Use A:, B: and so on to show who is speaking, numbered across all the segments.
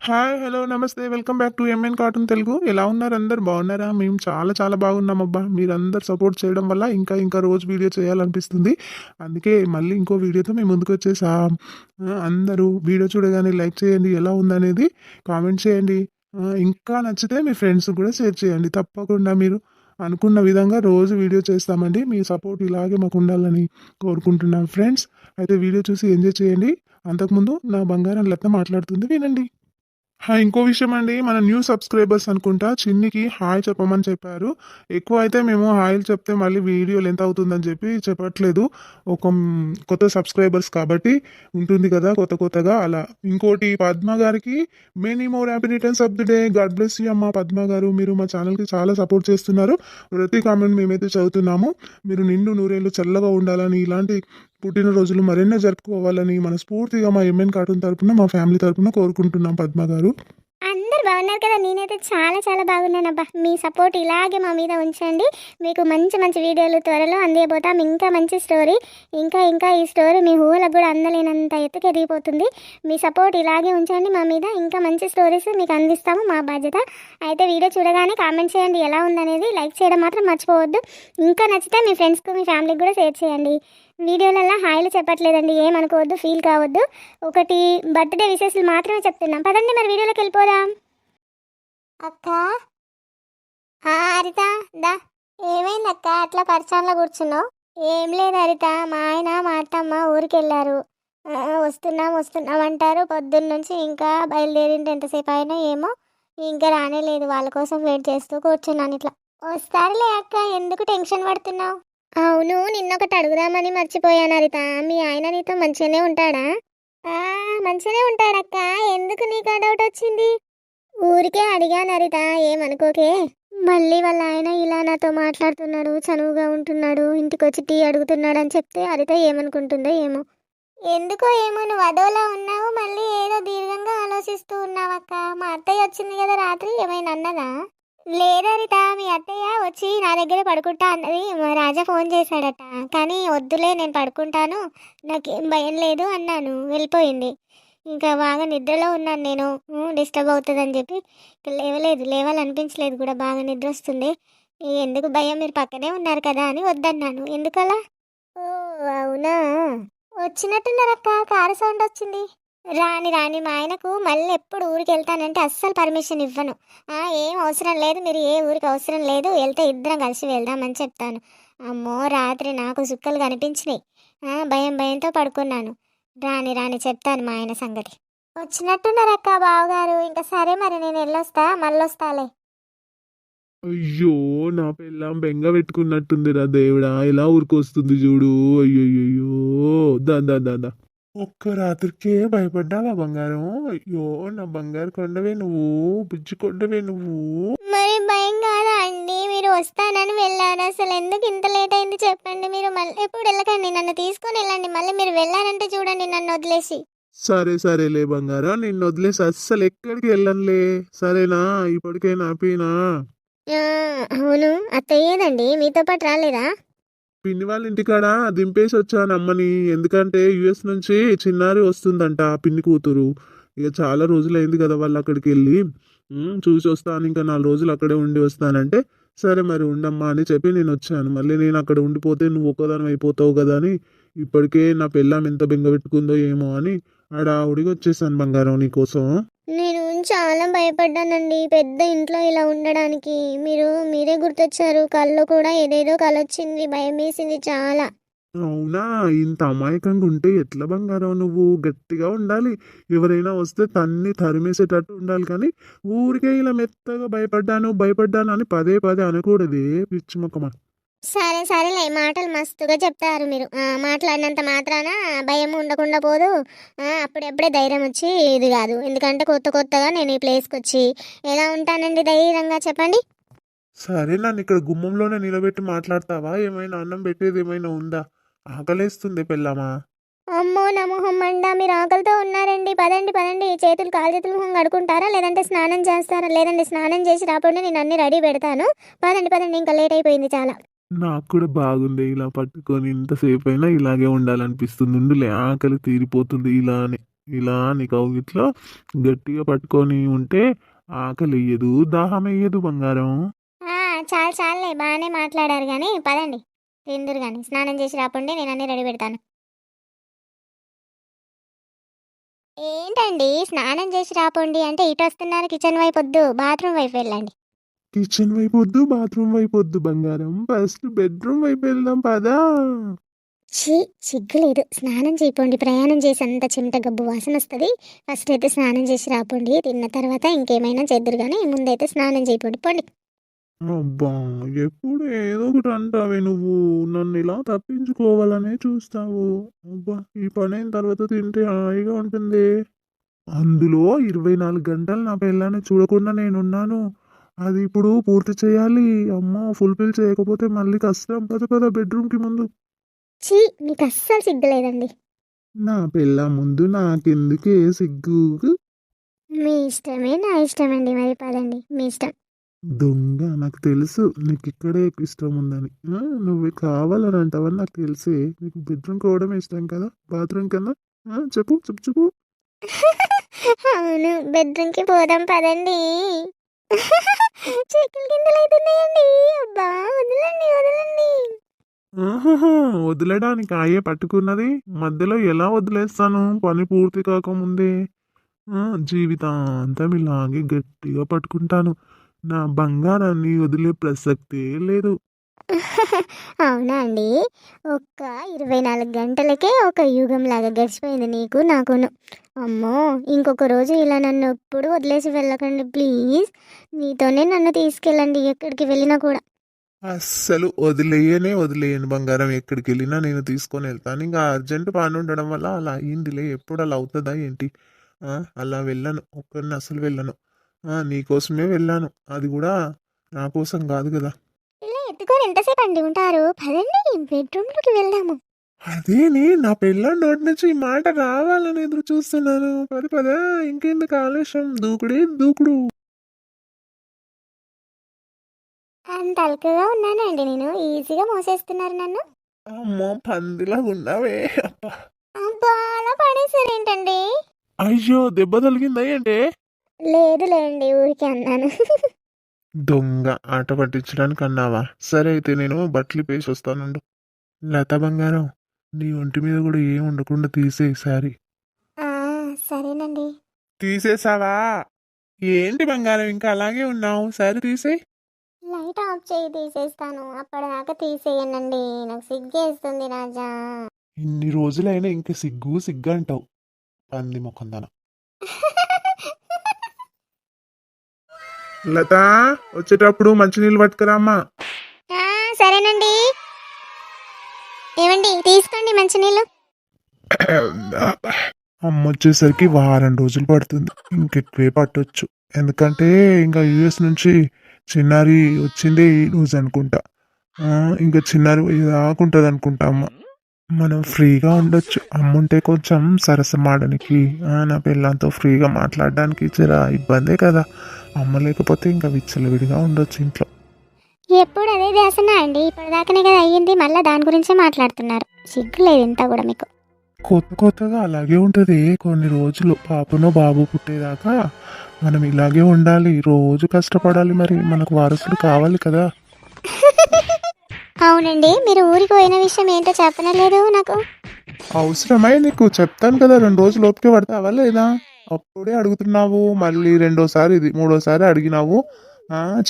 A: Hi hello namaste. Welcome back to M N cartoon Telugu ఎలా ఉన్నారు అందరు? బాగున్నారా? మేము చాలా చాలా బాగున్నాం అబ్బా. మీరందరు సపోర్ట్ చేయడం వల్ల ఇంకా ఇంకా రోజు వీడియో చేయాలనిపిస్తుంది. అందుకే మళ్ళీ ఇంకో వీడియోతో మేము ముందుకు వచ్చేసా. అందరూ వీడియో చూడగానే లైక్ చేయండి. ఎలా ఉందనేది కామెంట్ చేయండి. ఇంకా నచ్చితే మీ ఫ్రెండ్స్ కూడా షేర్ చేయండి. తప్పకుండా మీరు అనుకున్న విధంగా రోజు వీడియో చేస్తామండి. మీ సపోర్ట్ ఇలాగే మాకు ఉండాలని కోరుకుంటున్నాం. ఫ్రెండ్స్ అయితే వీడియో చూసి ఎంజాయ్ చేయండి. అంతకుముందు నా బంగారం లత మాట్లాడుతుంది వినండి. హా, ఇంకో విషయం అండి. మన న్యూ సబ్స్క్రైబర్స్ అనుకుంటా చిన్నికి హాయ్ చెప్పమని చెప్పారు. ఎక్కువ అయితే మేము హాయ్ చెప్తే మళ్ళీ వీడియో లెంత్ అవుతుందని చెప్పి చెప్పట్లేదు. ఒక కొత్త సబ్స్క్రైబర్స్ కాబట్టి ఉంటుంది కదా కొత్త కొత్తగా అలా. ఇంకోటి పద్మ గారికి many more happy returns of the day God bless you అమ్మ పద్మ గారు. మీరు మా ఛానల్కి చాలా సపోర్ట్ చేస్తున్నారు. ప్రతి కామెంట్ మేమైతే చదువుతున్నాము. మీరు నిండు నూరేళ్ళు చల్లగా ఉండాలని ఇలాంటి పుట్టినరోజులు మరెన్నో జరుపుకోవాలని మనస్ఫూర్తిగా మా ఎంఎన్ కార్టూన్ తరపున మా ఫ్యామిలీ తరపున కోరుకుంటున్నాం పద్మ గారు.
B: అందరు బాగున్నారు కదా నేనైతే చాలా చాలా బాగున్నానబ్బా. మీ సపోర్ట్ ఇలాగే మా మీద ఉంచండి. మీకు మంచి మంచి వీడియోలు త్వరలో అందియబోతాం. ఇంకా మంచి స్టోరీ ఇంకా ఇంకా ఈ స్టోరీ మీ ఊహలకు కూడా అందలేనంత ఎత్తుకు ఎదిగిపోతుంది. మీ సపోర్ట్ ఇలాగే ఉంచండి మా మీద. ఇంకా మంచి స్టోరీస్ మీకు అందిస్తాము మా బాధ్యత. అయితే వీడియో చూడగానే కామెంట్ చేయండి ఎలా ఉందనేది. లైక్ చేయడం మాత్రం మర్చిపోవద్దు. ఇంకా నచ్చితే మీ ఫ్రెండ్స్కు మీ ఫ్యామిలీకి కూడా షేర్ చేయండి. వీడియోలలో హాయిలు చెప్పట్లేదండి. ఏమనుకోవద్దు ఫీల్ కావద్దు. ఒకటి బర్త్డే విశేషాలు మాత్రమే చెప్తున్నాం. పదండి మరి వీడియోలోకి వెళ్ళిపోదాం. అక్క. హరిత దా. ఏమైంది అక్క? అట్లా పరిచయంలో కూర్చున్నావు? ఏం లేదు హరిత మా ఆయన మా అత్తమ్మ ఊరికి వెళ్ళారు వస్తున్నాం వస్తున్నాం అంటారు. పొద్దున్న నుంచి ఇంకా బయలుదేరింది ఎంతసేపు అయినా ఏమో. ఇంకా రానే లేదు వాళ్ళ కోసం వెయిట్ చేస్తూ కూర్చున్నాను ఇట్లా. వస్తారులే అక్క. ఎందుకు టెన్షన్ పడుతున్నావు? అవును నిన్నొకటి అడుగుదామని మర్చిపోయాను హరిత మీ ఆయన నీతో మంచిగానే ఉంటాడా? ఆ, మంచిగానే ఉంటాడక్క. ఎందుకు నీకు డౌట్ వచ్చింది? ఊరికే అడిగాను హరిత ఏమనుకోకే? మళ్ళీ వాళ్ళ ఆయన ఇలా నాతో మాట్లాడుతున్నాడు చనువుగా ఉంటున్నాడు ఇంటికి వచ్చి టీ అడుగుతున్నాడు అని చెప్తే హరిత ఏమనుకుంటుందో ఏమో. ఎందుకో ఏమో నువ్వు అదోలా ఉన్నావు మళ్ళీ ఏదో దీర్ఘంగా ఆలోచిస్తూ ఉన్నావక్క. మా అత్తయ్య వచ్చింది కదా రాత్రి ఏమైనా అన్నదా? లేదరిత మీ అత్తయ్య వచ్చి నా దగ్గర పడుకుంటా అన్నది మా రాజా ఫోన్ చేశాడట. కానీ వద్దులే నేను పడుకుంటాను. నాకేం భయం లేదు అన్నాను. వెళ్ళిపోయింది. ఇంకా బాగా నిద్రలో ఉన్నాను నేను. డిస్టర్బ్ అవుతుందని చెప్పి లేవలేదు. లేవాలనిపించలేదు కూడా. బాగా నిద్ర వస్తుంది. ఎందుకు భయం? మీరు పక్కనే ఉన్నారు కదా అని వద్దన్నాను. ఎందుకలా? ఓ అవునా? వచ్చినట్టున్నారక్క. కారు సౌండ్ వచ్చింది. రాని రాని మా ఆయనకు మళ్ళీ ఎప్పుడు ఊరికి వెళ్తానంటే అస్సలు పర్మిషన్ ఇవ్వను. ఏం అవసరం లేదు మీరు ఏ ఊరికి అవసరం లేదు వెళ్తే ఇద్దరం కలిసి వెళ్దామని చెప్తాను. అమ్మో రాత్రి నాకు సుక్కలు కనిపించినాయి. భయం భయంతో పడుకున్నాను. రాని రాని చెప్తాను మా ఆయన సంగతి. వచ్చినట్టున్నారక్క బావగారు. ఇంకా సరే మరి నేను వెళ్ళొస్తా మళ్ళొస్తాలే.
A: అయ్యో నా పిల్లం బెంగ పెట్టుకున్నట్టుందిరా దేవుడా. ఎలా ఊరికొస్తుంది చూడు. అయ్యో దాదా దా దా దా. ఒక్క రాత్రికే భయపడ్డావా బంగారం? అయ్యో నా బంగారు కొండవే నువ్వు బుజ్జి కొండవే నువ్వు.
B: మరి భయం కాదా అండి? మీరు వస్తానని వెళ్ళారు. అసలు ఎందుకు ఇంత లేట్ అయింది చెప్పండి మీరు? మళ్ళీ ఎప్పుడు వెళ్ళకండి నన్ను తీసుకొని వెళ్ళండి. మళ్ళీ మీరు వెళ్ళారంటే చూడండి నన్ను వదిలేసి.
A: సరే సరేలే బంగారం నిన్ను వదిలేసి అస్సలు ఎక్కడికి వెళ్ళనులే. సరేనా? ఇప్పటికైనా హ్యాపీనా
B: ఆ, అవును. అత్తయ్యేదండి మీతో పాటు రాలేదా?
A: పిన్ని వాళ్ళ ఇంటికాడ దింపేసి వచ్చాను అమ్మని ఎందుకంటే యుఎస్ నుంచి చిన్నారి వస్తుందంట ఆ పిన్ని కూతురు. ఇక చాలా రోజులైంది కదా వాళ్ళు అక్కడికి వెళ్ళి చూసి వస్తాను ఇంకా నాలుగు రోజులు అక్కడే ఉండి వస్తానంటే సరే మరి ఉండమ్మా అని చెప్పి నేను వచ్చాను. మళ్ళీ నేను అక్కడ ఉండిపోతే నువ్వు ఒక్కదాని అయిపోతావు కదా అని ఇప్పటికే నా పెళ్ళాం ఎంత బెంగ పెట్టుకుందో ఏమో అని ఆడావుడిగా వచ్చేసాను బంగారం నీకోసం.
B: నేను నేను చాలా భయపడ్డానండి. పెద్ద ఇంట్లో ఇలా ఉండడానికి. మీరు మీరే గుర్తొచ్చారు. కళ్ళు కూడా ఏదేదో కలొచ్చింది. భయం వేసింది చాలా.
A: అవునా? ఇంత అమాయకంగా ఉంటే ఎట్లా బంగారం నువ్వు? గట్టిగా ఉండాలి. ఎవరైనా వస్తే తన్ని తరిమేసేటట్టు ఉండాలి కానీ ఊరికే ఇలా మెత్తగా భయపడ్డాను భయపడ్డాను అని పదే పదే అనకూడదే. పిచ్చిమొక్కమా
B: సరే సరేలే. మాటలు మస్తుగా చెప్తారు మీరు. మాట్లాడినంత మాత్రాన భయం ఉండకుండా పోదు. అప్పుడప్పుడే ధైర్యం వచ్చి ఇది కాదు. ఎందుకంటే కొత్త కొత్తగా నేను ఈ ప్లేస్కి వచ్చి ఎలా ఉంటానండి ధైర్యంగా చెప్పండి?
A: సరే నన్ను ఇక్కడ గుమ్మంలోనే నిలబెట్టి మాట్లాడతావా? ఏమైనా అన్నం పెట్టేది ఏమైనా ఉందా? ఆకలేస్తుంది పెళ్ళామా?
B: అమ్మో నమోహం మండా మీరు ఆకలితో ఉన్నారండి. పదండి పదండి. చేతులు కాలు చేతులు మొహం కడుకుంటారా లేదంటే స్నానం చేస్తారా? లేదంటే స్నానం చేసి రాకుండా నేను అన్ని రెడీ పెడతాను. పదండి పదండి. ఇంకా లేట్ అయిపోయింది చాలా.
A: నాకు కూడా బాగుంది. ఇలా పట్టుకొని ఇంతసేపు అయినా ఇలాగే ఉండాలనిపిస్తుంది. ఉండులే ఆకలి తీరిపోతుంది. ఇలా అని ఇలా అని కౌగిట్లో గట్టిగా పట్టుకొని ఉంటే ఆకలి వేయదు దాహం వేయదు బంగారం
B: చాలు చాలులే. బాగానే మాట్లాడారు కానీ పదండి. తిందురు కానీ స్నానం చేసి రాపండి నేను అన్నీ రెడీ పెడతాను. ఏంటండి స్నానం చేసి రాపండి అంటే ఇటు వస్తున్నారు కిచెన్ వైపు వద్దు బాత్రూమ్ వైపు వెళ్ళండి.
A: కిచెన్ వైపు వద్దు బాత్రూమ్ వైపు వద్దు బంగారం. ఫస్ట్ బెడ్రూమ్ వైపు వెళ్దాం పదా.
B: ఛీ సిగ్గులేదు. స్నానం చేయపోండి. ప్రయాణం చేసి అంత చెమట గబ్బు వాసన వస్తుంది. ఫస్ట్ అయితే స్నానం చేసి రాపోండి. తిన్న తర్వాత ఇంకేమైనా చేద్దరు కానీ ముందైతే స్నానం చేయపోండి. పోండి.
A: అబ్బా ఎప్పుడు ఏదో ఒకటి అంటావే నువ్వు. నన్ను ఇలా తప్పించుకోవాలనే చూస్తావు. అబ్బా ఈ పని అయిన తర్వాత తింటే హాయిగా ఉంటుంది. అందులో ఇరవై నాలుగు గంటలు నా పిల్లని చూడకుండా నేనున్నాను. అది ఇప్పుడు పూర్తి చేయాలి. అమ్మో ఫుల్ఫిల్ చేయకపోతే మళ్ళీ కష్టం. కదా కదా బెడ్రూమ్కి ముందు.
B: మీకు అస్సలు సిగ్గులేదండి.
A: నా పిల్ల ముందు నాకెందుకే సిగ్గు?
B: మీ ఇష్టమే నా ఇష్టమండి. మరి పదండి. మీ ఇష్టం.
A: దొంగ నాకు తెలుసు. నీకు ఇక్కడే ఇష్టం ఉందని. నువ్వు కావాలని అంటావని నాకు తెలిసి. నీకు బెడ్రూమ్ కోవడం ఇష్టం కదా? బాత్రూమ్ కన్నా? చెప్పు చెప్పు చెప్పు.
B: అవును బెడ్రూమ్కి పోదాం పదండి. చెక్కులు కిందలు అవుతున్నాయండి అబ్బా వదలండి వదలండి.
A: ఆహాహా, వదిలేయడానికి ఆయే పట్టుకున్నది. మధ్యలో ఎలా వదిలేస్తాను? పని పూర్తి కాకముందే. ఆ, జీవితాంతం ఇలాగే గట్టిగా పట్టుకుంటాను. నా బంగారాన్ని వదిలే ప్రసక్తే లేదు.
B: అవునా అండి? ఒక్క ఇరవై నాలుగు గంటలకే ఒక యుగం లాగా గడిచిపోయింది నీకు నాకును. అమ్మో ఇంకొక రోజు ఇలా నన్ను ఎప్పుడు వదిలేసి వెళ్ళకండి ప్లీజ్. నీతోనే నన్ను తీసుకెళ్ళండి ఎక్కడికి వెళ్ళినా కూడా.
A: అస్సలు వదిలేయనే వదిలేయను బంగారం. ఎక్కడికి వెళ్ళినా నేను తీసుకొని వెళ్తాను. ఇంకా అర్జెంట్ పని ఉండడం వల్ల అలా అయ్యిందిలే. ఎప్పుడు అలా అవుతుందా ఏంటి? అలా వెళ్ళను. ఒక్కరిని అసలు వెళ్ళను. నీకోసమే వెళ్ళాను. అది కూడా నా కోసం కాదు కదా.
B: ఇలా ఎత్తుకొని ఎంతసేపు అండి ఉంటారు? పదండి బెడ్రూమ్లోకి వెళ్దాము.
A: అదేని నా పిల్ల నోటి నుంచి ఈ మాట రావాలని ఎదురు చూస్తున్నాను. పద పద ఇంకెందుకు ఆలస్యం? దూకుడే దూకుడు.
B: అంత అల్కగా ఉన్నానండి నేను. ఈజీగా మోసేస్తున్నారు నన్ను.
A: అమ్మో పందిలా ఉన్నావే. అబ్బా.
B: అబ్బా అలా ఏంటండి
A: అయ్యో దెబ్బ తగిలిందా ఏంటే?
B: లేదు లేండి ఊరికే అన్నాను.
A: దొంగ ఆట పట్టించడానికి అన్నావా సరే అయితే నేను బట్టలు పేసి వస్తానుండు. లత బంగారం. నీ ఒంటి మీద కూడా ఏం ఉండకుండా తీసేయి సారీ
B: సరేనండి.
A: తీసేసావా ఏంటి బంగారం? ఇంకా అలాగే ఉన్నావు. సరే తీసేయి.
B: లైట్ ఆఫ్ చేయి తీసేస్తాను. అప్పటిదాకా తీసేయనండి. నాకు సిగ్గేస్తుంది రాజా.
A: ఇన్ని రోజులైనా ఇంకా సిగ్గు సిగ్గు అంటావు. పంది ముఖందన. లత వచ్చేటప్పుడు మంచినీళ్ళు పట్టుకురామ్మా.
B: సరేనండి. ఏమండి తీసుకోండి మంచినీళ్ళు.
A: అమ్మ వచ్చేసరికి వారం రోజులు పడుతుంది. ఇంకెక్కువే పట్టొచ్చు. ఎందుకంటే ఇంకా యుఎస్ నుంచి చిన్నారి వచ్చిందే ఈ రోజు అనుకుంటా. ఇంకా చిన్నారి దాకుంటుంది అనుకుంటా అమ్మ. మనం ఫ్రీగా ఉండొచ్చు. అమ్మ ఉంటే కొంచెం సరసమాడడానికి నా పిల్లలతో ఫ్రీగా మాట్లాడడానికి జర ఇబ్బందే కదా. అమ్మ లేకపోతే ఇంకా విచ్చలవిడిగా ఉండొచ్చు ఇంట్లో.
B: ఎప్పుడు అదే చేస్తున్నా అండి. ఇప్పటిదాకానే కదా అయ్యింది. మళ్ళీ దాని గురించే మాట్లాడుతున్నారు. సిగ్గు లేదు ఇంత కూడా మీకు.
A: కొత్త కొత్తగా అలాగే ఉంటుంది. కొన్ని రోజులు పాపనో బాబు పుట్టేదాకా మనం ఇలాగే ఉండాలి. రోజు కష్టపడాలి మరి. మనకు వారసులు కావాలి కదా.
B: అవునండి. మీరు ఊరికి పోయిన విషయం ఏంటో చెప్పనలేదు నాకు.
A: అవసరమై నీకు చెప్తాను కదా. రెండు రోజులు ఓపిక పడతావా లేదా? అప్పుడే అడుగుతున్నావు. మళ్ళీ రెండోసారి ఇది మూడోసారి అడిగినావు.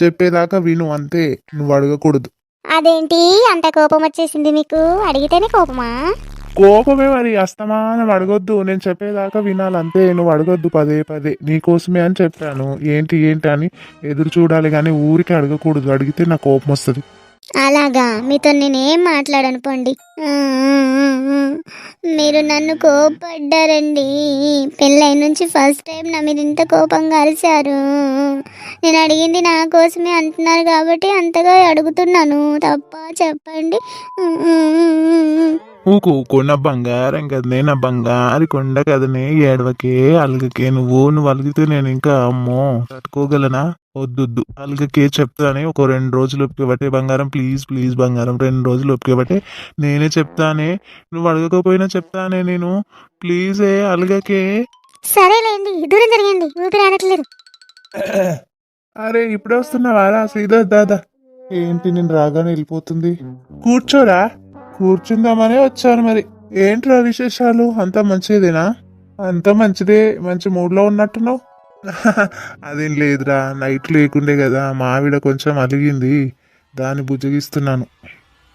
A: చెప్పేదాకా విను అంతే. నువ్వు అడగకూడదు.
B: అదేంటి? అంత కోపం వచ్చేసింది మీకు? అడిగితేనే కోపమా?
A: కోపమే మరి. అస్తమానం అడగొద్దు. నేను చెప్పేదాకా వినాలి అంతే నువ్వు అడగొద్దు పదే పదే. నీకోసమే అని చెప్పాను. ఏంటి ఏంటి అని ఎదురు చూడాలి కానీ ఊరికి అడగకూడదు. అడిగితే నాకు కోపం వస్తుంది.
B: అలాగా. మీతో నేనేం మాట్లాడను పోండి. మీరు నన్ను కోపడ్డారండి. పెళ్ళై నుంచి ఫస్ట్ టైం నా మీద ఇంత కోపంగా అరిచారు. నేను అడిగింది నా కోసమే అంటున్నారు కాబట్టి అంతగా అడుగుతున్నాను. తప్ప చెప్పండి. ఆ,
A: నా బంగారం కదనే నా బంగారు కొండ కదనే ఏడవకే అలగకే నువ్వు నువ్వు అలిగితే నేను ఇంకా అమ్మో తట్టుకోగలనా? వద్దొద్దు. అల్గకే చెప్తానే ఒక రెండు రోజులు ఒప్పుకోబట్టే బంగారం ప్లీజ్ ప్లీజ్ బంగారం రెండు రోజులు ఒప్పుకోబట్టే నేనే చెప్తానే నువ్వు అడగకపోయినా చెప్తానే నేను ప్లీజే అలగకే
B: సరేలేండి దూరం జరిగండి ఊపిరి ఆడట్లేదు.
A: అరే ఇప్పుడే వస్తున్నావారా సీదా దాదా ఏంటి నేను రాగానే వెళ్ళిపోతుంది? కూర్చోరా? కూర్చుందామనే వచ్చాను మరి. ఏంట్రా విశేషాలు? అంతా మంచిదేనా? అంతా మంచిదే మంచి మూడ్లో ఉన్నట్టున్నావు? అదేం లేదురా నైట్ లేకుండే కదా మా ఆవిడ కొంచెం అలిగింది దాన్ని బుజ్జగిస్తున్నాను.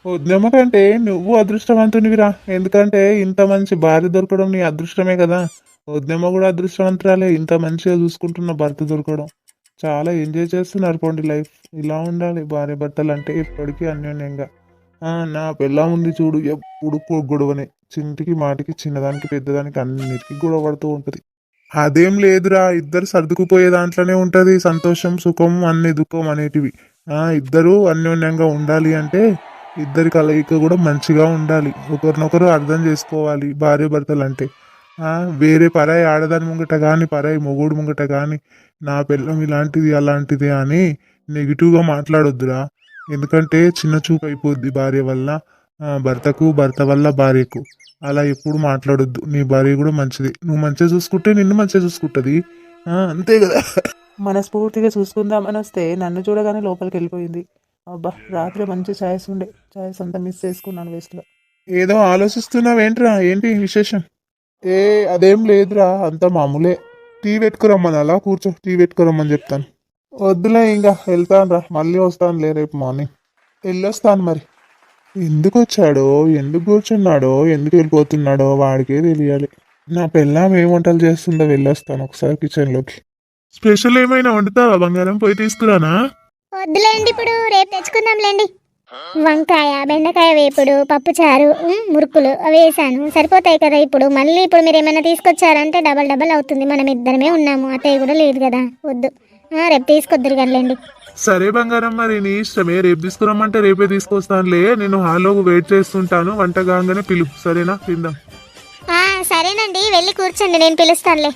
A: ఉద్యమ కంటే నువ్వు అదృష్టవంతునివిరా. ఎందుకంటే ఇంత మంచి భార్య దొరకడం నీ అదృష్టమే కదా. ఉద్యమ కూడా అదృష్టవంతురాలే ఇంత మంచిగా చూసుకుంటున్న భర్త దొరకడం. చాలా ఎంజాయ్ చేస్తున్నారు పోండి లైఫ్ ఇలా ఉండాలి భార్య భర్తలు అంటే ఇప్పటికీ అన్యోన్యంగా నా పెళ్ళా ఉంది చూడు ఎప్పుడు గొడవనే. చింటికి మాటికి చిన్నదానికి పెద్దదానికి అన్నిటికీ గొడవ పడుతూ ఉంటుంది. అదేం లేదురా ఇద్దరు సర్దుకుపోయే దాంట్లోనే ఉంటుంది. సంతోషం సుఖం అన్ని దుఃఖం అనేటివి. ఇద్దరూ ఇద్దరు అన్యోన్యంగా ఉండాలి అంటే ఇద్దరి కలయిక కూడా మంచిగా ఉండాలి. ఒకరినొకరు అర్థం చేసుకోవాలి భార్య భర్తలు అంటే వేరే పరాయి ఆడదాని ముంగట కానీ పరాయి మొగుడు ముంగట కానీ నా పిల్లం ఇలాంటిది అలాంటిది అని నెగిటివ్గా మాట్లాడొద్దురా. ఎందుకంటే చిన్న చూపు అయిపోద్ది భార్య వల్ల. భర్తకు భర్త వల్ల భార్యకు. అలా ఎప్పుడు మాట్లాడొద్దు. నీ భార్య కూడా మంచిది. నువ్వు మంచిగా చూసుకుంటే నిన్ను మంచిగా చూసుకుంటుంది. అంతే కదా.
C: మనస్ఫూర్తిగా చూసుకుందామని వస్తే నన్ను చూడగానే లోపలికి వెళ్ళిపోయింది. అబ్బా రాత్రి మంచి ఛాయస్ ఉండే. ఛాయస్ అంతా మిస్ చేసుకున్నాను వేస్ట్లో
A: ఏదో ఆలోచిస్తున్నావేంట్రా? ఏంటి విశేషం? ఏ అదేం లేదురా. అంత మామూలే. టీ పెట్టుకురమ్మని. అలా కూర్చో. టీ పెట్టుకురమ్మని చెప్తాను. వద్దులే ఇంకా వెళ్తాను రా మళ్ళీ వస్తానులే రేపు మార్నింగ్. వెళ్ళొస్తాను మరి. ఎందుకు వచ్చాడో ఎందుకు కూర్చున్నాడో? ఎందుకు వెళ్ళిపోతున్నాడో? వాడికే తెలియాలి. నా పెళ్ళాం ఏం వంటలు చేస్తుందో వెళ్ళొస్తాను ఒకసారి కిచెన్లోకి స్పెషల్ ఏమైనా వండుతావా? బంగారం పోయి తీసుకురానా?
B: వద్దులేండి ఇప్పుడు రేపు తెచ్చుకుందాంలేండి. వంకాయ బెండకాయ వేపుడు పప్పుచారు మురుకులు అవి వేసాను. సరిపోతాయి కదా ఇప్పుడు. మళ్ళీ ఇప్పుడు మీరు ఏమైనా తీసుకొచ్చారంటే డబల్ డబల్ అవుతుంది. మనం ఇద్దరమే ఉన్నాము. అత్తయ్య కూడా లేదు కదా. వద్దు. రేపు తీసుకొద్దురు కదండి
A: సరే బంగారం మరి నీ ఇష్టమే. రేపు తీసుకురమ్మంటే రేపే తీసుకొస్తానులే. నేను హాల్లో వెయిట్ చేస్తుంటాను. వంట కాగానే పిలుపు సరేనా? తిందాం.
B: సరేనండి. వెళ్ళి కూర్చోండి. నేను పిలుస్తానులే.